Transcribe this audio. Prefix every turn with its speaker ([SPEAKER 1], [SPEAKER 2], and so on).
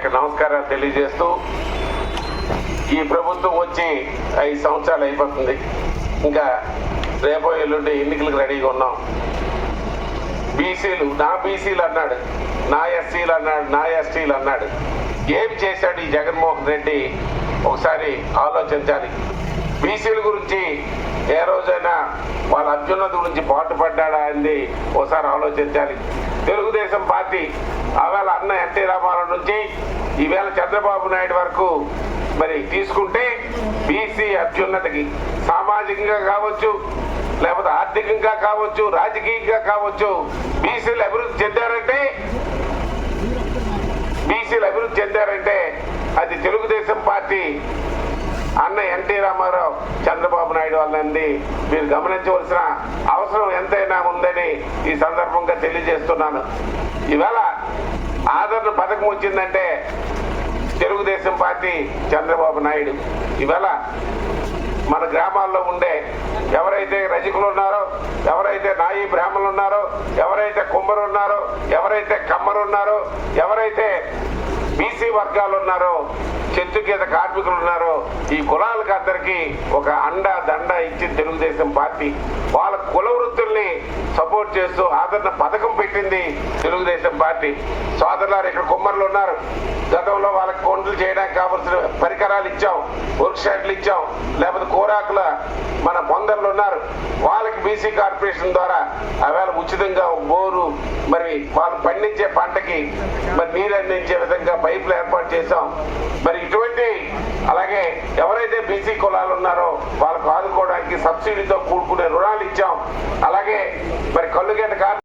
[SPEAKER 1] యొక్క నమస్కారాలు తెలియజేస్తూ ఈ ప్రభుత్వం వచ్చి ఐదు సంవత్సరాలు అయిపోతుంది. ఇంకా రేపో ఎల్లుండి ఎన్నికలకు రెడీగా ఉన్నాం. బీసీలు నా బీసీలు అన్నాడు నా ఎస్సీలు అన్నాడు నా ఎస్టీలు అన్నాడు. ఏం చేశాడు ఈ జగన్మోహన్ రెడ్డి? ఒకసారి ఆలోచించాలి. బీసీల గురించి ఏ రోజైనా వాళ్ళ అభ్యున్నతి గురించి పాటుపడ్డాడా అని ఒకసారి ఆలోచించాలి. తెలుగుదేశం పార్టీ ఆవేళ అన్న ఎన్టీ రామారావు నుంచి ఈవేళ చంద్రబాబు నాయుడు వరకు మరి తీసుకుంటే బీసీ అభ్యున్నతికి సామాజికంగా కావచ్చు లేకపోతే ఆర్థికంగా కావచ్చు రాజకీయంగా కావచ్చు బీసీలు అభివృద్ధి చెందారంటే బీసీలు అభివృద్ధి చెందారంటే అది తెలుగుదేశం పార్టీ అన్న ఎన్టీ రామారావు చంద్రబాబు వాళ్ళండి మీరు గమనించవలసిన అవసరం ఎంతైనా ఉందని ఈ సందర్భంగా తెలియజేస్తున్నాను. ఈవేళ ఆదరణ పథకం వచ్చిందంటే తెలుగుదేశం పార్టీ చంద్రబాబు నాయుడు. ఈవేళ మన గ్రామాల్లో ఉండే ఎవరైతే రజకులు ఉన్నారో ఎవరైతే నాయి బ్రాహ్మణులు ఉన్నారో ఎవరైతే కుమ్మరు ఉన్నారో ఎవరైతే కమ్మరు ఉన్నారో ఎవరైతే బీసీ వర్గాలు ఉన్నారో చెట్టు గీత కార్మికులు ఉన్నారో ఈ కులాలకు అందరికీ ఒక అండ దండ ఇచ్చి తెలుగుదేశం పార్టీ వాళ్ళ కుల వృత్తుల్ని సపోర్ట్ చేస్తూ ఆదరణ పథకం పెట్టింది తెలుగుదేశం పార్టీ. సోదరులారు ఇక్కడ కుమ్మరులు ఉన్నారు. గతంలో వాళ్ళకి కొండలు చేయడానికి కావాల్సిన పరికరాలు ఇచ్చాం వర్క్ షాట్లు ఇచ్చాం లేకపోతే కూరాకుల మన పొందర్లు ఉన్నారు. వాళ్ళకి బీసీ కార్పొరేషన్ ద్వారా ఆవేళ ఉచితంగా బోరు మరి వాళ్ళు పండించే పంటకి మరి నీరు అందించే విధంగా పైపులు ఏర్పాటు చేశాం. మరి ఇటువంటి అలాగే ఎవరైతే సబ్సిడీతో కూడుకునే రుణాలు ఇచ్చాం. అలాగే మరి కళ్ళుగేట కార్మికులు